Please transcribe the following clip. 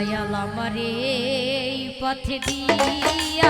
দয়াল আমার এই পথ দিয়া